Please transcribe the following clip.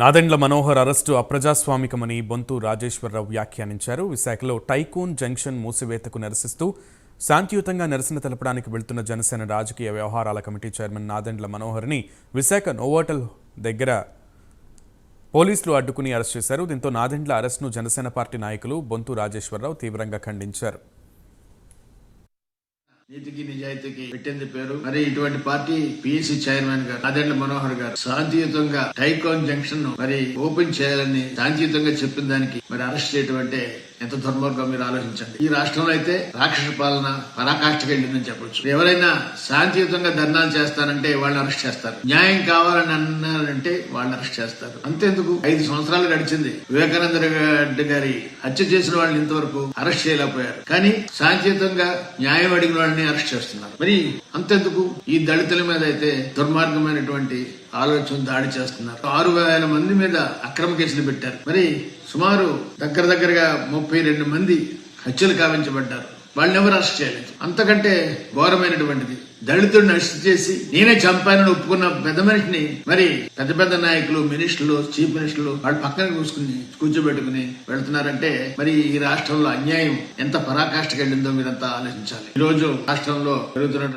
Nadendla Manohar arrest అప్రజాస్వామికమని బొంతు రాజేశ్వరరావు వ్యాఖ్యానించారు. విశాఖలో టైకూన్ జంక్షన్ మూసివేతకు నిరసిస్తూ శాంతియుతంగా నిరసన తెలపడానికి వెళ్తున్న జనసేన రాజకీయ వ్యవహారాల కమిటీ చైర్మన్ నాదెండ్ల మనోహర్ని విశాఖ నోవోటల్ దగ్గర పోలీసులు అడ్డుకుని అరెస్ట్ చేశారు. దీంతో నాదెండ్ల అరెస్ట్ను జనసేన పార్టీ నాయకులు బొంతు రాజేశ్వరరావు తీవ్రంగా ఖండించారు. నీతికి నిజాయితీకి పెట్టింది పేరు. మరి ఇటువంటి పార్టీ పిఎస్సి చైర్మన్ గారు నాదెండ్ల మనోహర్ గారు శాంతియుతంగా టైకాన్ జంక్షన్ను మరి ఓపెన్ చేయాలని శాంతియుతంగా చెప్పిన దానికి మరి అరెస్ట్ చేయటం అంటే ఎంత దుర్మార్గం మీరు ఆలోచించండి. ఈ రాష్ట్రంలో అయితే రాక్షస పాలన పరాకాష్ఠకి వెళ్ళిందని చెప్పొచ్చు. ఎవరైనా శాంతియుతంగా ధర్నాలు చేస్తారంటే వాళ్ళని అరెస్ట్ చేస్తారు. న్యాయం కావాలని అన్నారంటే వాళ్ళని అరెస్ట్ చేస్తారు. అంతేందుకు? ఐదు సంవత్సరాలు గడిచింది. వివేకానంద రెడ్డి గారి హత్య చేసిన వాళ్ళని ఇంతవరకు అరెస్ట్ చేయలేకపోయారు. కానీ శాంతియుతంగా న్యాయం అడిగిన వాళ్ళని అరెస్ట్ చేస్తున్నారు. మరి అంతెందుకు? ఈ దళితుల మీద అయితే దుర్మార్గమైనటువంటి ఆలోచన దాడి చేస్తున్నారు. ఆరు వేల మంది మీద అక్రమ కేసులు పెట్టారు. మరి సుమారు దగ్గర దగ్గరగా ముప్పై రెండు మంది హత్యలు కావించబడ్డారు. వాళ్ళని ఎవరు అరెస్ట్ చేయలేదు? అంతకంటే ఘోరమైనటువంటిది. దళితుడిని అరెస్ట్ చేసి నేనే చంపానని ఒప్పుకున్న పెద్ద మనిషిని మరి పెద్ద పెద్ద నాయకులు మినిస్టర్లు చీఫ్ మినిస్టర్లు వాళ్ళు పక్కన కూసుకుని కూర్చోబెట్టుకుని వెళ్తున్నారంటే మరి ఈ రాష్ట్రంలో అన్యాయం ఎంత పరాకాష్ఠకి వెళ్ళిందో మీరంతా ఆలోచించాలి. ఈ రోజు రాష్ట్రంలో పెరుగుతున్న